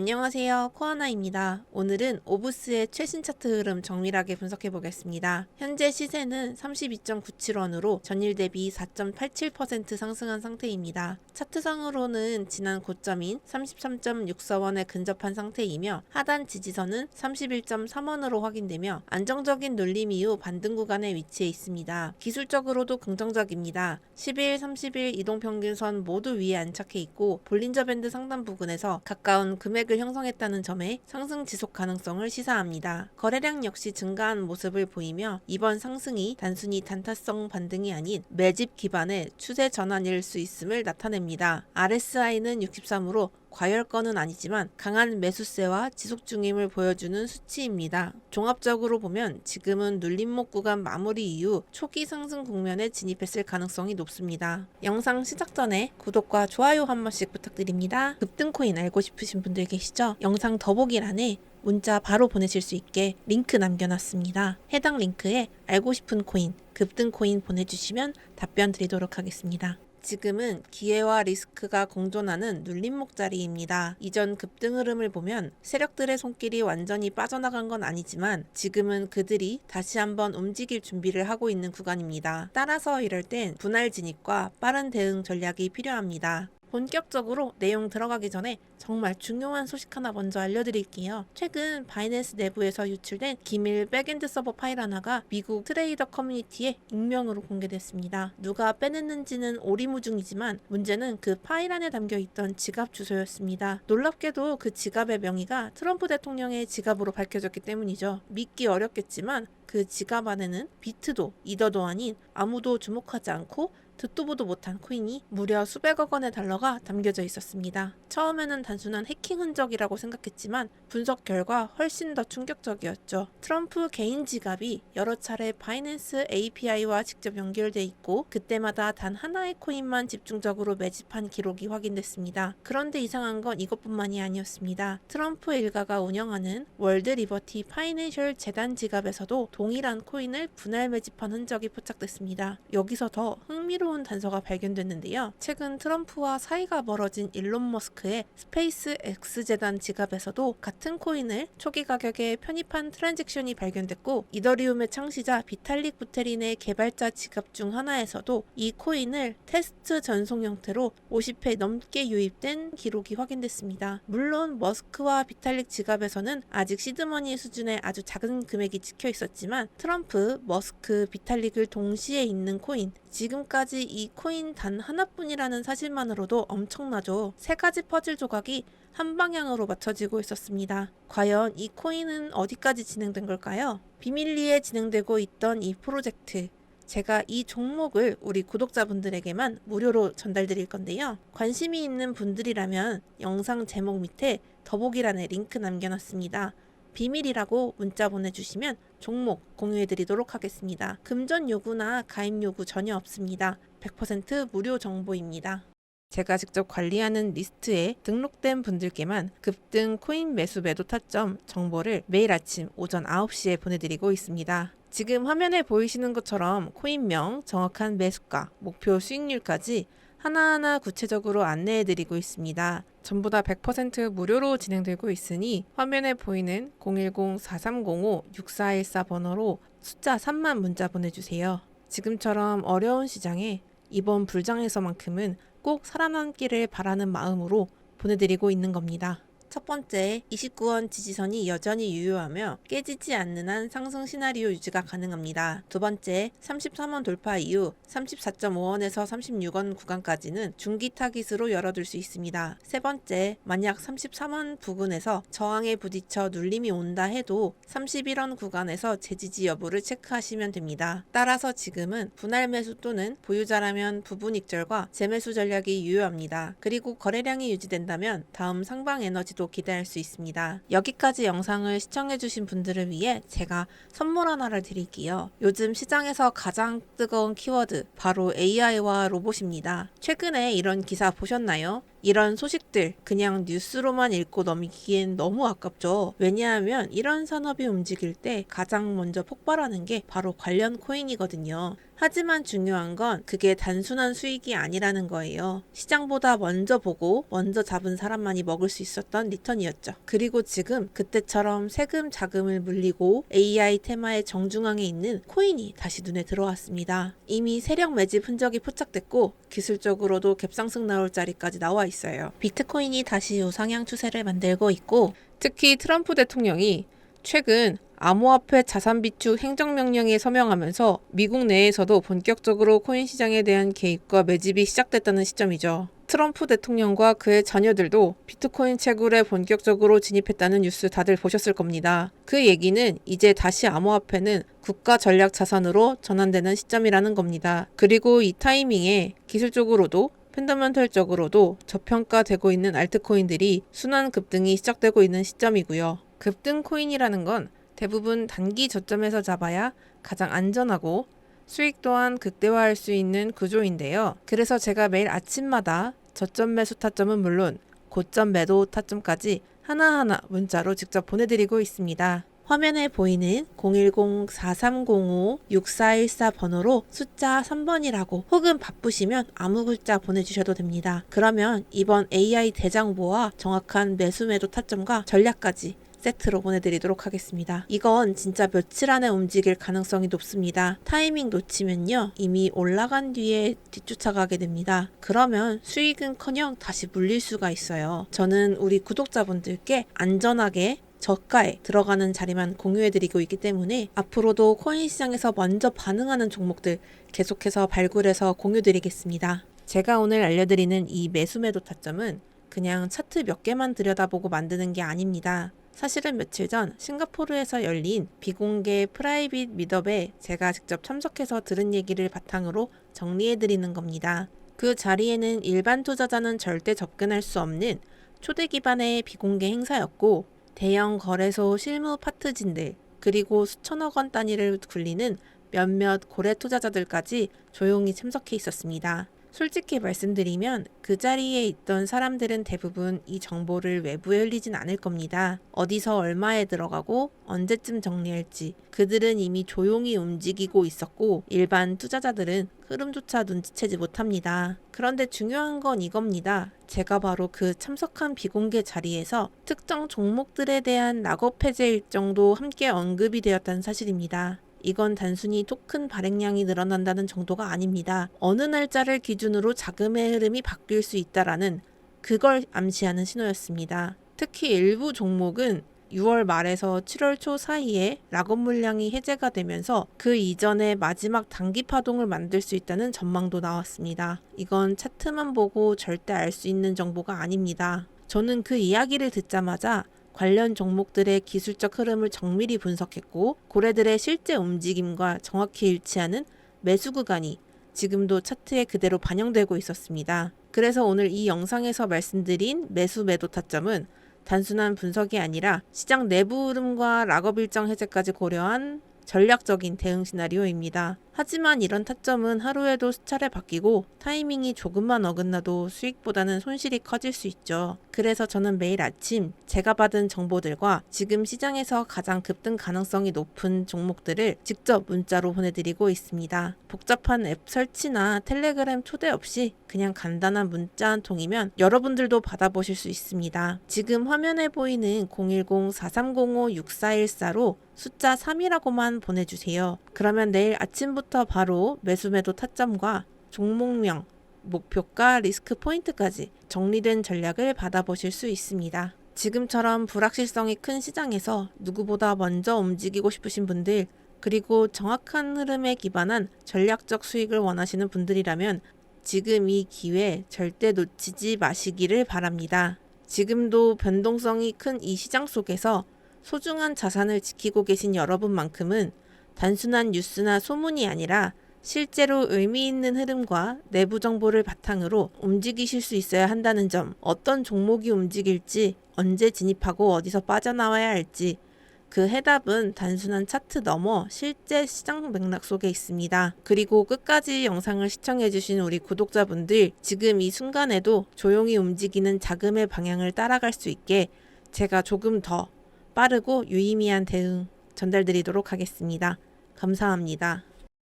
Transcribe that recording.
안녕하세요. 코아나입니다. 오늘은 오브스의 최신 차트 흐름 정밀하게 분석해 보겠습니다. 현재 시세는 32.97원으로 전일 대비 4.87% 상승한 상태입니다. 차트상으로는 지난 고점인 33.64원에 근접한 상태이며 하단 지지선은 31.3원으로 확인되며 안정적인 눌림 이후 반등 구간에 위치해 있습니다. 기술적으로도 긍정적입니다. 10일, 30일 이동평균선 모두 위에 안착해 있고 볼린저 밴드 상단 부근에서 가까운 금액 을 형성했다는 점에 상승 지속 가능성을 시사합니다. 거래량 역시 증가한 모습을 보이며 이번 상승이 단순히 단타성 반등이 아닌 매집 기반의 추세 전환일 수 있음을 나타냅니다. RSI는 63으로 과열권은 아니지만 강한 매수세와 지속 중임을 보여주는 수치입니다. 종합적으로 보면 지금은 눌림목 구간 마무리 이후 초기 상승 국면에 진입했을 가능성이 높습니다. 영상 시작 전에 구독과 좋아요 한 번씩 부탁드립니다. 급등코인 알고 싶으신 분들 계시죠? 영상 더보기란에 문자 바로 보내실 수 있게 링크 남겨놨습니다. 해당 링크에 알고 싶은 코인, 급등 코인 보내주시면 답변 드리도록 하겠습니다. 지금은 기회와 리스크가 공존하는 눌림목 자리입니다. 이전 급등 흐름을 보면 세력들의 손길이 완전히 빠져나간 건 아니지만 지금은 그들이 다시 한번 움직일 준비를 하고 있는 구간입니다. 따라서 이럴 땐 분할 진입과 빠른 대응 전략이 필요합니다. 본격적으로 내용 들어가기 전에 정말 중요한 소식 하나 먼저 알려드릴게요. 최근 바이낸스 내부에서 유출된 기밀 백엔드 서버 파일 하나가 미국 트레이더 커뮤니티에 익명으로 공개됐습니다. 누가 빼냈는지는 오리무중이지만 문제는 그 파일 안에 담겨 있던 지갑 주소였습니다. 놀랍게도 그 지갑의 명의가 트럼프 대통령의 지갑으로 밝혀졌기 때문이죠. 믿기 어렵겠지만 그 지갑 안에는 비트도 이더도 아닌 아무도 주목하지 않고 듣도 보도 못한 코인이 무려 수백억 원의 달러가 담겨져 있었습니다. 처음에는 단순한 해킹 흔적이라고 생각했지만 분석 결과 훨씬 더 충격적이었죠. 트럼프 개인 지갑이 여러 차례 바이낸스 API와 직접 연결돼 있고 그때마다 단 하나의 코인만 집중적으로 매집한 기록이 확인됐습니다. 그런데 이상한 건 이것뿐만이 아니었습니다. 트럼프 일가가 운영하는 월드 리버티 파이낸셜 재단 지갑에서도 동일한 코인을 분할 매집한 흔적이 포착됐습니다. 여기서 더 흥미로운 흥미로운 단서가 발견됐는데요. 최근 트럼프와 사이가 멀어진 일론 머스크의 스페이스 X 재단 지갑에서도 같은 코인을 초기 가격에 편입한 트랜잭션이 발견됐고 이더리움의 창시자 비탈릭 부테린의 개발자 지갑 중 하나에서도 이 코인을 테스트 전송 형태로 50회 넘게 유입된 기록이 확인됐습니다. 물론 머스크와 비탈릭 지갑에서는 아직 시드머니 수준의 아주 작은 금액이 찍혀 있었지만 트럼프, 머스크, 비탈릭을 동시에 있는 코인 지금까지 이 코인 단 하나뿐이라는 사실만으로도 엄청나죠. 세 가지 퍼즐 조각이 한 방향으로 맞춰지고 있었습니다. 과연 이 코인은 어디까지 진행된 걸까요? 비밀리에 진행되고 있던 이 프로젝트. 제가 이 종목을 우리 구독자분들에게만 무료로 전달드릴 건데요. 관심이 있는 분들이라면 영상 제목 밑에 더보기란에 링크 남겨놨습니다. 비밀이라고 문자 보내주시면 종목 공유해드리도록 하겠습니다. 금전 요구나 가입 요구 전혀 없습니다. 100% 무료 정보입니다. 제가 직접 관리하는 리스트에 등록된 분들께만 급등 코인 매수 매도 타점 정보를 매일 아침 오전 9시에 보내드리고 있습니다. 지금 화면에 보이시는 것처럼 코인명, 정확한 매수가, 목표 수익률까지 하나하나 구체적으로 안내해드리고 있습니다. 전부 다 100% 무료로 진행되고 있으니 화면에 보이는 010-4305-6414 번호로 숫자 3만 문자 보내주세요. 지금처럼 어려운 시장에 이번 불장에서만큼은 꼭 살아남기를 바라는 마음으로 보내드리고 있는 겁니다. 첫 번째, 29원 지지선이 여전히 유효하며 깨지지 않는 한 상승 시나리오 유지가 가능합니다. 두 번째, 33원 돌파 이후 34.5원에서 36원 구간까지는 중기 타깃으로 열어둘 수 있습니다. 세 번째, 만약 33원 부근에서 저항에 부딪혀 눌림이 온다 해도 31원 구간에서 재지지 여부를 체크하시면 됩니다. 따라서 지금은 분할 매수 또는 보유자라면 부분 익절과 재매수 전략이 유효합니다. 그리고 거래량이 유지된다면 다음 상방 에너지 도 기대할 수 있습니다. 여기까지 영상을 시청해주신 분들을 위해 제가 선물 하나를 드릴게요. 요즘 시장에서 가장 뜨거운 키워드 바로 AI와 로봇입니다. 최근에 이런 기사 보셨나요? 이런 소식들 그냥 뉴스로만 읽고 넘기기엔 너무 아깝죠. 왜냐하면 이런 산업이 움직일 때 가장 먼저 폭발하는 게 바로 관련 코인이거든요. 하지만 중요한 건 그게 단순한 수익이 아니라는 거예요. 시장보다 먼저 보고 먼저 잡은 사람만이 먹을 수 있었던 리턴이었죠. 그리고 지금 그때처럼 세금 자금을 물리고 AI 테마의 정중앙에 있는 코인이 다시 눈에 들어왔습니다. 이미 세력 매집 흔적이 포착됐고 기술적으로도 갭상승 나올 자리까지 나와 있어요. 비트코인이 다시 우상향 추세를 만들고 있고 특히 트럼프 대통령이 최근 암호화폐 자산 비축 행정명령에 서명하면서 미국 내에서도 본격적으로 코인 시장에 대한 개입과 매집이 시작됐다는 시점이죠. 트럼프 대통령과 그의 자녀들도 비트코인 채굴에 본격적으로 진입했다는 뉴스 다들 보셨을 겁니다. 그 얘기는 이제 다시 암호화폐는 국가 전략 자산으로 전환되는 시점이라는 겁니다. 그리고 이 타이밍에 기술적으로도 펀더멘털적으로도 저평가되고 있는 알트코인들이 순환 급등이 시작되고 있는 시점이고요. 급등 코인이라는 건 대부분 단기 저점에서 잡아야 가장 안전하고 수익 또한 극대화할 수 있는 구조인데요. 그래서 제가 매일 아침마다 저점 매수 타점은 물론 고점 매도 타점까지 하나하나 문자로 직접 보내드리고 있습니다. 화면에 보이는 010-4305-6414 번호로 숫자 3번이라고 혹은 바쁘시면 아무 글자 보내주셔도 됩니다. 그러면 이번 AI 대장보와 정확한 매수 매도 타점과 전략까지 세트로 보내드리도록 하겠습니다. 이건 진짜 며칠 안에 움직일 가능성이 높습니다. 타이밍 놓치면요. 이미 올라간 뒤에 뒤쫓아가게 됩니다. 그러면 수익은 커녕 다시 물릴 수가 있어요. 저는 우리 구독자분들께 안전하게 저가에 들어가는 자리만 공유해드리고 있기 때문에 앞으로도 코인 시장에서 먼저 반응하는 종목들 계속해서 발굴해서 공유드리겠습니다. 제가 오늘 알려드리는 이 매수매도 타점은 그냥 차트 몇 개만 들여다보고 만드는 게 아닙니다. 사실은 며칠 전 싱가포르에서 열린 비공개 프라이빗 미덥에 제가 직접 참석해서 들은 얘기를 바탕으로 정리해드리는 겁니다. 그 자리에는 일반 투자자는 절대 접근할 수 없는 초대 기반의 비공개 행사였고 대형 거래소 실무 파트진들 그리고 수천억 원 단위를 굴리는 몇몇 고래 투자자들까지 조용히 참석해 있었습니다. 솔직히 말씀드리면 그 자리에 있던 사람들은 대부분 이 정보를 외부에 흘리진 않을 겁니다. 어디서 얼마에 들어가고 언제쯤 정리할지 그들은 이미 조용히 움직이고 있었고 일반 투자자들은 흐름조차 눈치채지 못합니다. 그런데 중요한 건 이겁니다. 제가 바로 그 참석한 비공개 자리에서 특정 종목들에 대한 락업 해제 일정도 함께 언급이 되었다는 사실입니다. 이건 단순히 토큰 발행량이 늘어난다는 정도가 아닙니다. 어느 날짜를 기준으로 자금의 흐름이 바뀔 수 있다라는 그걸 암시하는 신호였습니다. 특히 일부 종목은 6월 말에서 7월 초 사이에 락업 물량이 해제가 되면서 그 이전에 마지막 단기 파동을 만들 수 있다는 전망도 나왔습니다. 이건 차트만 보고 절대 알 수 있는 정보가 아닙니다. 저는 그 이야기를 듣자마자 관련 종목들의 기술적 흐름을 정밀히 분석했고 고래들의 실제 움직임과 정확히 일치하는 매수 구간이 지금도 차트에 그대로 반영되고 있었습니다. 그래서 오늘 이 영상에서 말씀드린 매수 매도 타점은 단순한 분석이 아니라 시장 내부 흐름과 락업 일정 해제까지 고려한 전략적인 대응 시나리오입니다. 하지만 이런 타점은 하루에도 수차례 바뀌고 타이밍이 조금만 어긋나도 수익보다는 손실이 커질 수 있죠. 그래서 저는 매일 아침 제가 받은 정보들과 지금 시장에서 가장 급등 가능성이 높은 종목들을 직접 문자로 보내드리고 있습니다. 복잡한 앱 설치나 텔레그램 초대 없이 그냥 간단한 문자 한 통이면 여러분들도 받아보실 수 있습니다. 지금 화면에 보이는 010-4305-6414로 숫자 3이라고만 보내주세요. 그러면 내일 아침부터 바로 매수매도 타점과 종목명, 목표가 리스크 포인트까지 정리된 전략을 받아보실 수 있습니다. 지금처럼 불확실성이 큰 시장에서 누구보다 먼저 움직이고 싶으신 분들, 그리고 정확한 흐름에 기반한 전략적 수익을 원하시는 분들이라면 지금 이 기회 절대 놓치지 마시기를 바랍니다. 지금도 변동성이 큰 이 시장 속에서 소중한 자산을 지키고 계신 여러분만큼은 단순한 뉴스나 소문이 아니라 실제로 의미 있는 흐름과 내부 정보를 바탕으로 움직이실 수 있어야 한다는 점, 어떤 종목이 움직일지, 언제 진입하고 어디서 빠져나와야 할지, 그 해답은 단순한 차트 넘어 실제 시장 맥락 속에 있습니다. 그리고 끝까지 영상을 시청해주신 우리 구독자분들, 지금 이 순간에도 조용히 움직이는 자금의 방향을 따라갈 수 있게 제가 조금 더 빠르고 유의미한 대응 전달드리도록 하겠습니다. 감사합니다.